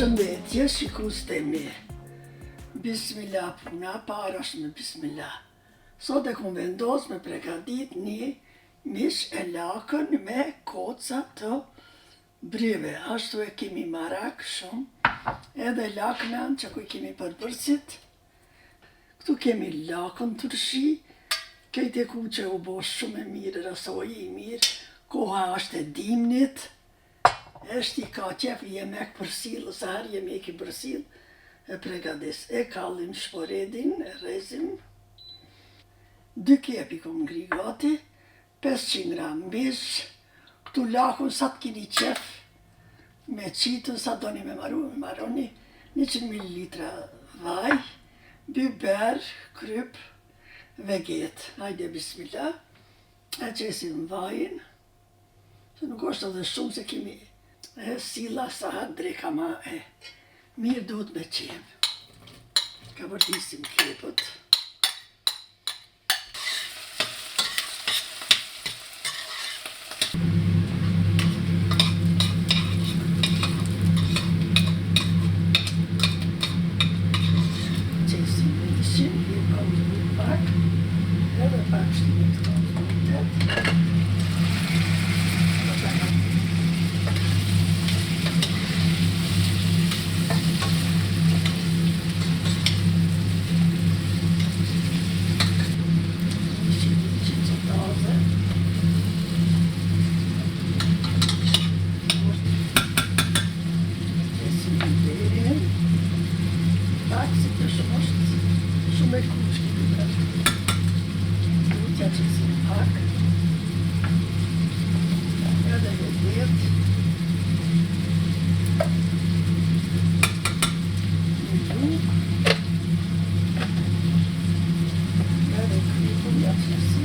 Përshëndetje, shikus të mi. Bismillah, puna para është me bismillah. Sot e kom vendos me pregadit një mish e lakën me koca të brive. Ashtu e kemi marak shumë, edhe lakënan që ku i kemi përbërësit. Këtu kemi lakën të rëshi, kejt e ku që u bo shumë e mirë, rësoj i mirë, koha është e dimnit, është i ka qef i jemek përsil, ose herë jemek i përsil, e pregadis. E kallim shporedin, e rezim, dy kepi kom ngri gati, 500 gram bish, këtu lakun sa të kini qef, me qitën sa doni me maru, me maroni, 100 ml vaj, biber, kryp, veget. Hajde, bismillah. E qesim vajin, se nuk është edhe shumë se kemi sila sa ha dreka ma e mirë duhet me qenë. Ka vërtisim kepët. Qesim mishin, i kam një pak, edhe pak shtimit kam një tet. Mishin që që taze. Qesim një derin. Tak, si të shumë është shumë e kushki të bërë. Lutja që si pak. Edhe e djetë. Një luk. Edhe krypën ja që si.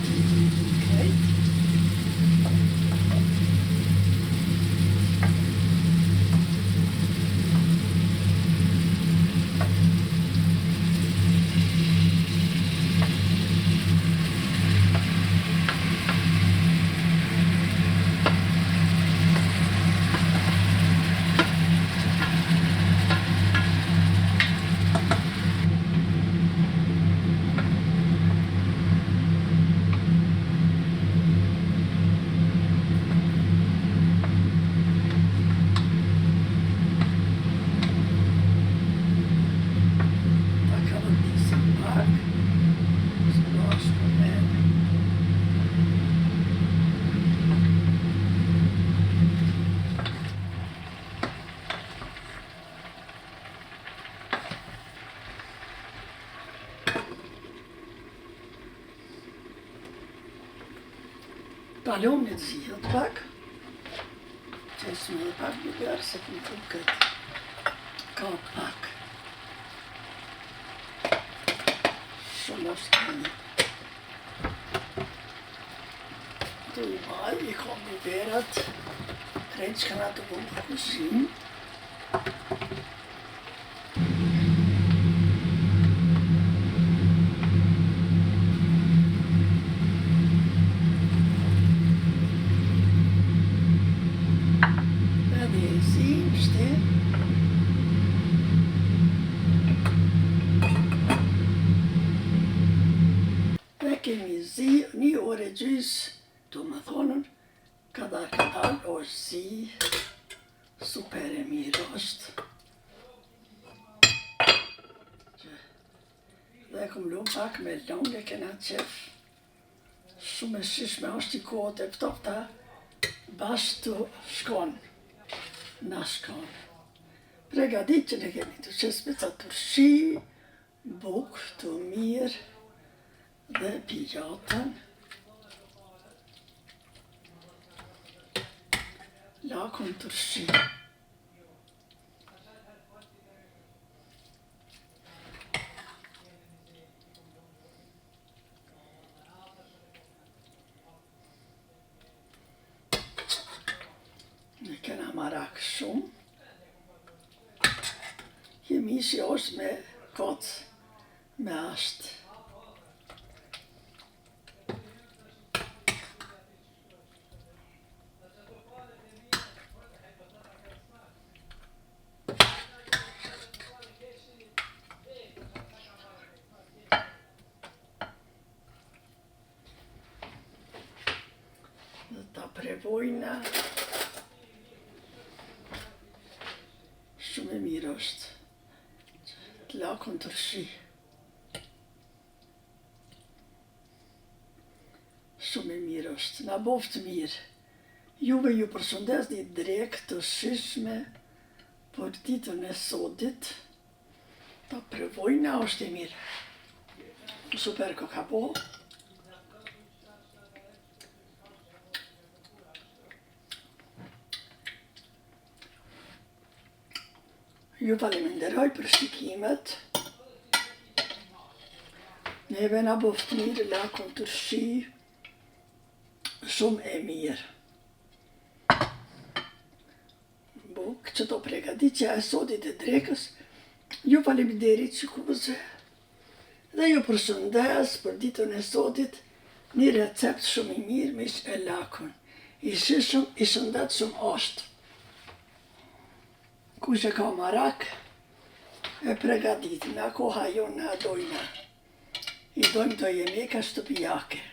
të më Balonit zihet bak. Çeşmeye bak biber sakın dikkat. Kapak. Shumë është kënë. Të i vaj, i kom një verat, krejtë që kanë të bëmë në një orë e gjys, do më thonën, kadar kadar është zi, super e mirë është. Dhe kom lu pak me longë kena qef. Shumë e shishme është i kohët e pëtofta, bashkë të shkon, na shkon. Pregadit që ne kemi të qespeca të shi, bukë të mirë, dhe pijatën. Lakon turshi. Ne kena marak shumë. Jemi ishi është me kocë, me ashtë. Dhe ta prevojna. Shumë e mirë është. Të lakon të rshi. Shumë e mirë është. Na boftë mirë. Juve ju përshëndes një drek të shishme për ditën e sotit. Ta prevojna është e mirë. Super koka po. Ju faleminderoj për shikimet. Neve na boft mirë, lakon të rshi, shumë e mirë. Buk, që to pregaditja e sotit e drekës, ju faleminderit që kuze. Dhe ju përshëndes për ditën e sotit, një recept shumë i mirë me e lakon. I shishëm, i shëndet shumë ashtë. Kush e ka marak, e pregadit, nga koha jo në dojna. I dojmë do jemi ka shtëpijake.